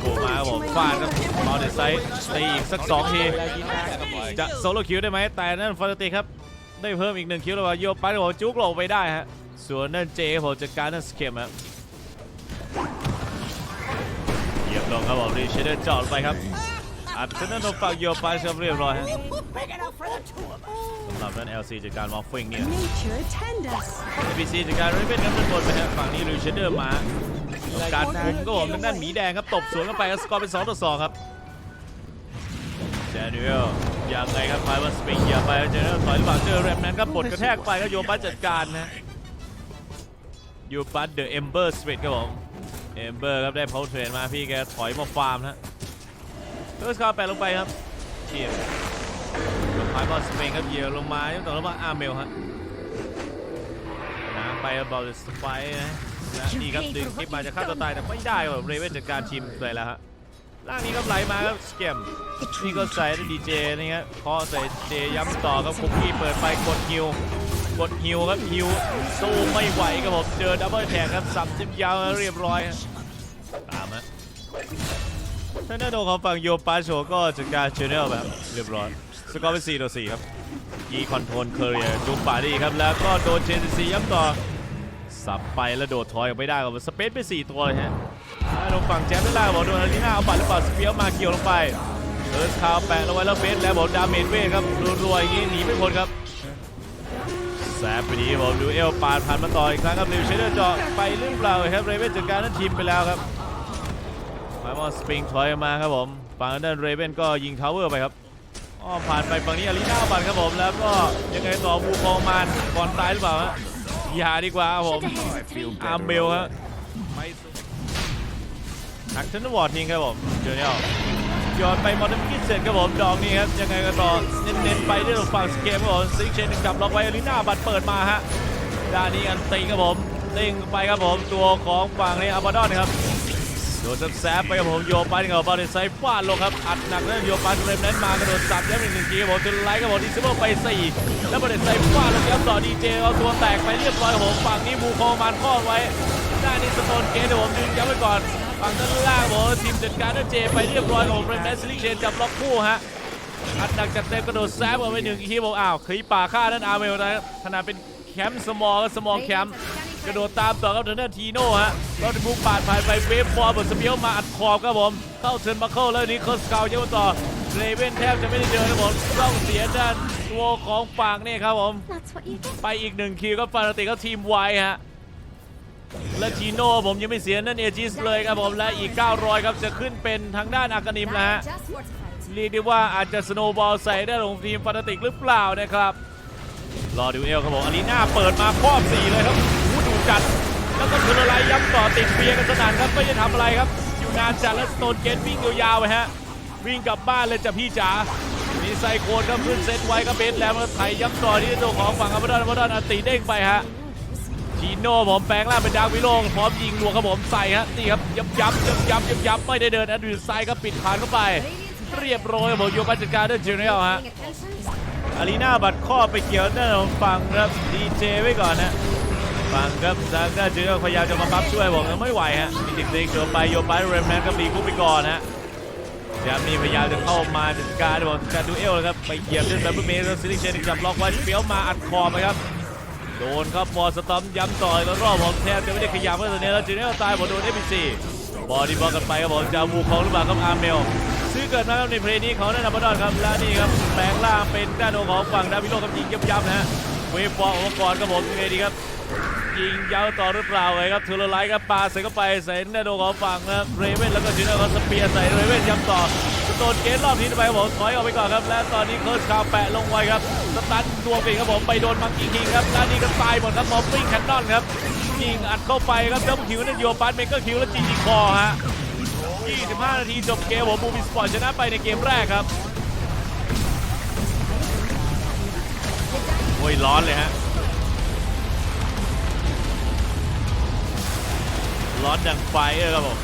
ผัวมาผมฟาดกับบอลเดสไซต์ตีอีกสักสองที จะโซโล่คิวได้ไหมแต่นั่นฟาร์ติครับ ได้เพิ่มอีกหนึ่งคิวแล้วว่าโยปันผมจุกหลงไปได้ฮะ ส่วนนั่นเจผมจัดการนั่นสเกมครับเหยียบลงครับผมรีเชเดอร์จอดไปครับอัดนั่นโดนฝั่งโยปันครับเรียบร้อยฮะสำหรับนั่น LC จัดการมอฟฟิงเนี่ย Nature attend us. NPC จัดการเรเบนครับด้านบนไปฮะฝั่งนี้รีเชเดอร์มา การคุมก็ผมทางด้านหมีแดงครับตบสวนเข้าไปสกอร์เป็น2ต่อ2ครับเจเนลยังไงครับไฟว่าสปริงอย่าไปเจเนลถอยหรือเปล่าเจอแรมนั้นครับปลดกระแทกไปครับโยบัสจัดการนะโยบัสเดอะเอมเบอร์สปิดครับผมเอมเบอร์ครับได้เพาเทรนมาพี่แกถอยมาฟาร์มนะเฟิร์สคาร์แปะลงไปครับเชียร์ไฟบอลสปริงครับเยียบลงมายังต่อลงมาอาร์เมลฮะ ไปบอลสไปนะและนี่ครับดึงคลิปมาจะฆ่าตัวตายแต่ไม่ได้ครับเรเวนจัดการทีมเลยแล้วฮะล่างนี้ก็ไหลมาครับสเกมนี่ก็ใส่ดีเจนี่ครับพอใส่เจย้ำต่อครับคุกกี้เปิดไปกดฮิวกดฮิวครับฮิวสู้ไม่ไหวครับผมเจอดับเบิลแท็กครับสับจิ้มยาวเรียบร้อยฮะตามฮะท่านนาโดของฝั่งโยปาโชก็จัดการเชนเนลแบบเรียบร้อยสกอร์เป็น4ต่อ4ครับยีคอนโทรลเคอร์เรียจุ๊บปาดีครับแล้วก็โดนเชนซีย้ำต่อ สับไปแล้วโดดถอยออกไม่ได้ครับสเปซไป 4 ตัวเลยฮะลงฝั่งแจ๊บได้ล่างบอกโดนอารีนาเอาบัตรหรือเปล่าสเปียวมาเกี่ยวลงไปเอิร์ธคาวแปะลงไว้แล้วเบสแล้วบอกดาเมจเวครับรัวๆอย่างนี้หนีไม่พ้นครับแสบไปดีบอกดูเอลปาดผ่านมาต่ออีกครั้งครับริวเชเดอร์เจาะไปหรือเปล่าครับเรเวนจัดการนั้นทีมไปแล้วครับไมมอนสปริงถอยมาครับผมฝั่งนั้นเรเวนก็ยิงทาวเวอร์ไปครับอ้อผ่านไปฝั่งนี้อารีนาเอาบัตรครับผมแล้วก็ยังไงต่อบูคองมานก่อนตายหรือเปล่าฮะ ย่าดีกว่าครับผมอาร์เมลฮะไม่สุดหักชันวอร์ดทิ้งครับผมเจอเนี่ยย้อนไปมอร์ดันกินเสร็จครับผมดองนี่ครับยังไงก็ต่อเน้นๆไปที่ตรงฝั่งสเกมครับผมซิกเชนจับล็อกไว้อารีนาบัตรเปิดมาฮะด้านนี้อันติครับผมเด้งไปครับผมตัวของฝั่งนี้อาบาดอนครับโดนแซบไปครับผมโยปันกับบอลในไซฟาดลงครับอัดหนักแล้วโยปันเรมนั้นมากระโดดสับย้ำอีกหนึ่งทีบผมจนไลท์ครับผมดิซิเบิลไปสี่แล้วบอลในไซฟาดลงครับต่อดีเจเอาตัวแตกไปเรียบร้อยกับผมฝั่งนี้บูคอมันข้อไว้ด้านนี้สโตนเกตเดี๋ยวผมดึงย้ำไว้ก่อนฝั่งด้านล่างผมทีมจัดการด้วยเจไปเรียบร้อยของเรนแมสซิลิเชนจับล็อกคู่ฮะอัดหนักจัดเต็มกระโดดแซบออกไปหนึ่งทีผมอ้าวขีป่าฆ่านั่นอาร์เมลนะขนาดเป็นแคมป์สมอลสมอลแคมป์ กระโดดตามต่อครับเทนเนอร์ทีโน่ฮะรถบุกปาดผ่านไปเวฟฟอร์บนสเปียวมาอัดขอบครับผม เข้าเทิร์นบัคเคิลแล้วนี้เคิร์สเกาเยอะต่อเรเวนแทบจะไม่ได้เดินครับผมต้องเสียด้านตัวของฝั่งนี่ครับผม That's what you get. ไปอีกหนึ่งคิวก็ฟานาติก็ทีมไวฮะและจีโน่ผมยังไม่เสียนั่นเอจิสเลยครับผมและอีก 900 ครับจะขึ้นเป็นทางด้านอากานิมแล้วฮะ Just fortified. เรียกได้ว่าอาจจะสโนว์บอลใส่ได้ของทีมฟานาติกหรือเปล่านะครับ รอดูเอลครับผมอารีนาเปิดมาครอบสี่เลยครับโอ้โหดู จัด แล้วก็เทอร์ไลท์ย้ำต่อติดเบียร์กันสนั่นครับไม่ได้ทำอะไรครับ อยู่นานจัดแล้วสโตนเกตวิ่งยาวๆไปฮะ วิ่งกลับบ้านเลยจ้ะพี่จ๋ามีไซโคนครับขึ้นเซตไว้ก็เบสแล้วมันไถย้ำต่อที่ตัวของฝั่งอัมบดอนอัมบดอนอตีเด้งไปฮะจีโน่ผมแปลงร่างเป็นดาร์ควิโลงพร้อมยิงรัวครับผมใส่ฮะนี่ครับยับยับยับยับยับยับไม่ได้เดินอันดูไซด์ครับปิดผ่านเข้าไป เรียบร้อยผมโยบัสจัดการด้วยเจเนลฮะอารีนาบัตรข้อไปเกี่ยวด้านของฝั่งครับดีเจไว้ก่อนนะ ฝั่งครับทางด้าเจเนลพยายามจะมาบัฟช่วยผมแต่ไม่ไหวฮะมีเด็กๆเกิดไปโยบัสเรมแมนก็มีคู่ไปก่อนฮะแจมนี่พยายามจะเข้ามาจัดการบอกการดูเอลเลยครับไปเหยียบด้วยดับเบิลเมย์แล้วซิลิเชนจับล็อกไว้เฟี้ยวมาอัดคอไปครับโดนครับบอลสตอมย้ำต่อยแล้วรอบผมแทบจะไม่ได้ขยับเลยตอนนี้แล้วจีเนลตายผมโดนเอพีซีบอดีบอลกันไปครับผมจะมูของหรือเปล่าครับอาร์เมลซื้อเกิดมาครับในเพลงนี้เขาแนะนำมาดอนครับและนี่ครับแปลงร่างเป็นด้านของฝั่งดาวิโลกับยิงยับๆนะฮะเวฟบอลออกมาก่อนครับผมยังไงดีครับ ยิงยาวต่อหรือเปล่าเลยครับทอร์ไลท์ครับปาใส่เข้าไปใส่ด้านของฝั่งนะครับเรเวนแล้วก็จีเนลก็สเปียร์ใส่เรเวนย้ำต่อสโตนเกตรอบนี้ไปผมถอยออกไปก่อนครับ และตอนนี้เคิร์สคาแปะลงไว้ครับสตันดวงปีครับผมไปโดนมังกี้คิงครับและนี่ก็ตายหมดครับมอฟฟิงแคนนอนครับยิงอัดเข้าไปครับเจ้าคิวนั่นโยปัสเมกเกอร์คิวแล้วจีจีคอฮะ25 นาทีจบเกมผมบูมิสปอร์ตชนะไปในเกมแรกครับโอ้ยร้อนเลยฮะ ร้อนดังไฟเออครับผม